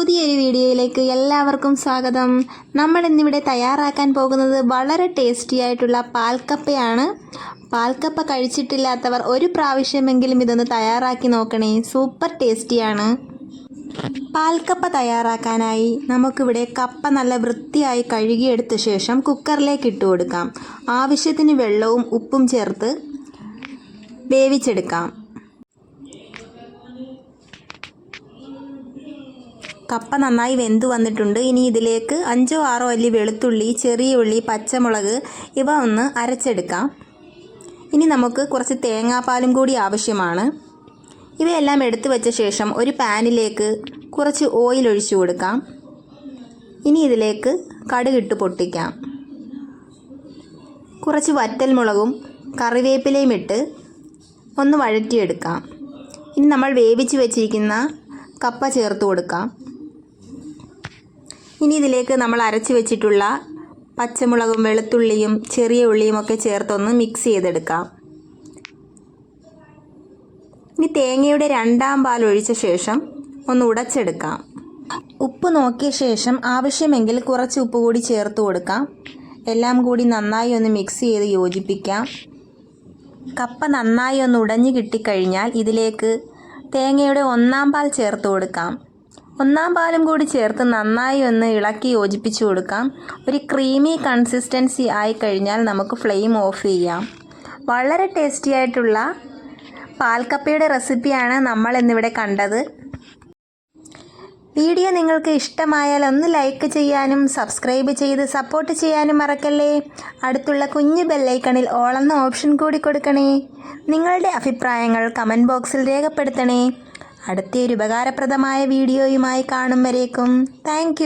പുതിയൊരു വീഡിയോയിലേക്ക് എല്ലാവർക്കും സ്വാഗതം. നമ്മൾ ഇന്നിവിടെ തയ്യാറാക്കാൻ പോകുന്നത് വളരെ ടേസ്റ്റി ആയിട്ടുള്ള പാൽക്കപ്പയാണ്. പാൽക്കപ്പ കഴിച്ചിട്ടില്ലാത്തവർ ഒരു പ്രാവശ്യമെങ്കിലും ഇതൊന്ന് തയ്യാറാക്കി നോക്കണേ. സൂപ്പർ ടേസ്റ്റിയാണ് പാൽക്കപ്പ തയ്യാറാക്കാനായി നമുക്കിവിടെ കപ്പ നല്ല വൃത്തിയായി കഴുകിയെടുത്ത ശേഷം കുക്കറിലേക്ക് ഇട്ട് കൊടുക്കാം. ആവശ്യത്തിന് വെള്ളവും ഉപ്പും ചേർത്ത് വേവിച്ചെടുക്കാം. കപ്പ നന്നായി വെന്തു വന്നിട്ടുണ്ട്. ഇനി ഇതിലേക്ക് അഞ്ചോ ആറോ അല്ലി വെളുത്തുള്ളി ചെറിയ ഉള്ളി പച്ചമുളക് ഇവ ഒന്ന് അരച്ചെടുക്കാം. ഇനി നമുക്ക് കുറച്ച് തേങ്ങാപ്പാലും കൂടി ആവശ്യമാണ്. ഇവയെല്ലാം എടുത്തു വെച്ച ശേഷം ഒരു പാനിലേക്ക് കുറച്ച് ഓയിൽ ഒഴിച്ചു കൊടുക്കാം. ഇനി ഇതിലേക്ക് കടുകിട്ട് പൊട്ടിക്കാം. കുറച്ച് വറ്റൽമുളകും കറിവേപ്പിലയും ഇട്ട് ഒന്ന് വഴറ്റിയെടുക്കാം. ഇനി നമ്മൾ വേവിച്ച് വെച്ചിരിക്കുന്ന കപ്പ ചേർത്ത് കൊടുക്കാം. ഇനി ഇതിലേക്ക് നമ്മൾ അരച്ച് വെച്ചിട്ടുള്ള പച്ചമുളകും വെളുത്തുള്ളിയും ചെറിയ ഉള്ളിയും ഒക്കെ ചേർത്തൊന്ന് മിക്സ് ചെയ്തെടുക്കാം. ഇനി തേങ്ങയുടെ രണ്ടാം പാൽ ഒഴിച്ച ശേഷം ഒന്ന് ഉടച്ചെടുക്കാം. ഉപ്പ് നോക്കിയ ശേഷം ആവശ്യമെങ്കിൽ കുറച്ച് ഉപ്പ് കൂടി ചേർത്ത് കൊടുക്കാം. എല്ലാം കൂടി നന്നായി ഒന്ന് മിക്സ് ചെയ്ത് യോജിപ്പിക്കാം. കപ്പ നന്നായി ഒന്ന് ഉടഞ്ഞു കിട്ടിക്കഴിഞ്ഞാൽ ഇതിലേക്ക് തേങ്ങയുടെ ഒന്നാം പാൽ ചേർത്ത് കൊടുക്കാം. ഒന്നാം പാലും കൂടി ചേർത്ത് നന്നായി ഒന്ന് ഇളക്കി യോജിപ്പിച്ചു കൊടുക്കാം. ഒരു ക്രീമി കൺസിസ്റ്റൻസി ആയി കഴിഞ്ഞാൽ നമുക്ക് ഫ്ലെയിം ഓഫ് ചെയ്യാം. വളരെ ടേസ്റ്റി ആയിട്ടുള്ള പാൽക്കപ്പയുടെ റെസിപ്പിയാണ് നമ്മൾ ഇന്നിവിടെ കണ്ടത്. വീഡിയോ നിങ്ങൾക്ക് ഇഷ്ടമായാൽ ഒന്ന് ലൈക്ക് ചെയ്യാനും സബ്സ്ക്രൈബ് ചെയ്ത് സപ്പോർട്ട് ചെയ്യാനും മറക്കല്ലേ? അടുത്തുള്ള കുഞ്ഞു ബെല്ലൈക്കണിൽ ഓളെന്ന ഓപ്ഷൻ കൂടി കൊടുക്കണേ. നിങ്ങളുടെ അഭിപ്രായങ്ങൾ കമന്റ് ബോക്സിൽ രേഖപ്പെടുത്തണേ. അടുത്തൊരു ഉപകാരപ്രദമായ വീഡിയോയുമായി കാണും വരേക്കും. താങ്ക്